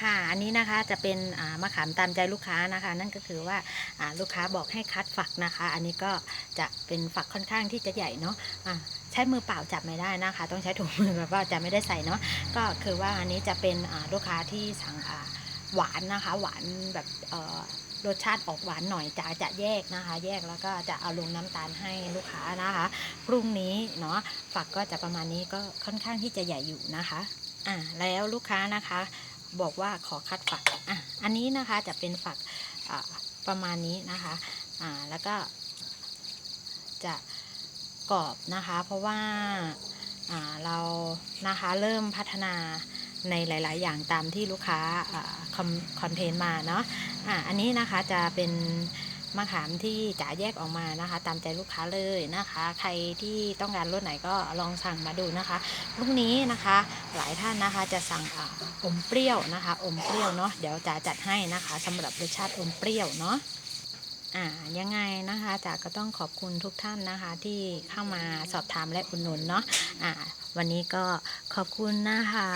ค่ะ อันนี้นะคะจะเป็นมะขามตามใจลูกค้านะคะ นั่นก็คือว่าลูกค้าบอกให้คัดฝักนะคะ อันนี้ก็จะเป็นฝักค่อนข้างที่จะใหญ่เนาะอ่าใช้มือเปล่าจับไม่ได้นะคะ ต้องใช้ถุงมือแบบว่าจะไม่ได้ใส่เนาะก็คือว่าอันนี้จะเป็นลูกค้าที่สั่งหวานนะคะ หวานแบบรสชาติออกหวานหน่อยจะจะแยกนะคะ แยกแล้วก็จะเอาลงน้ำตาลให้ลูกค้านะคะพรุ่งนี้เนาะฝักก็จะประมาณนี้ก็ค่อนข้างที่จะใหญ่อยู่นะคะอ่าแล้วลูกค้านะคะ บอกว่าขอคัดฝักอะอันนี้นะคะจะเป็นฝักประมาณนี้นะคะอ่าแล้วก็จะกรอบนะคะ เพราะว่าอ่าเรานะคะเริ่มพัฒนาในหลาย ๆ อย่างตามที่ลูกค้าคอมคอนเทนต์มาเนาะอ่าอันนี้นะคะจะเป็น มะขามที่จ๋าแยกออกมานะคะ ตามใจลูกค้าเลยนะคะ ใครที่ต้องการรสไหนก็ลองสั่งมาดูนะคะลูกนี้นะคะ หลายท่านนะคะจะสั่งออมเปรี้ยวนะคะ อมเปรี้ยวเนาะเดี๋ยวจะจัดให้นะคะสำหรับรสชาติอมเปรี้ยวเนาะอ่ายังไงนะคะจ๋าก็ต้องขอบคุณทุกท่านนะคะ ที่เข้ามาสอบถามและอุดหนุนเนาะอ่าวันนี้ก็ขอบคุณนะคะ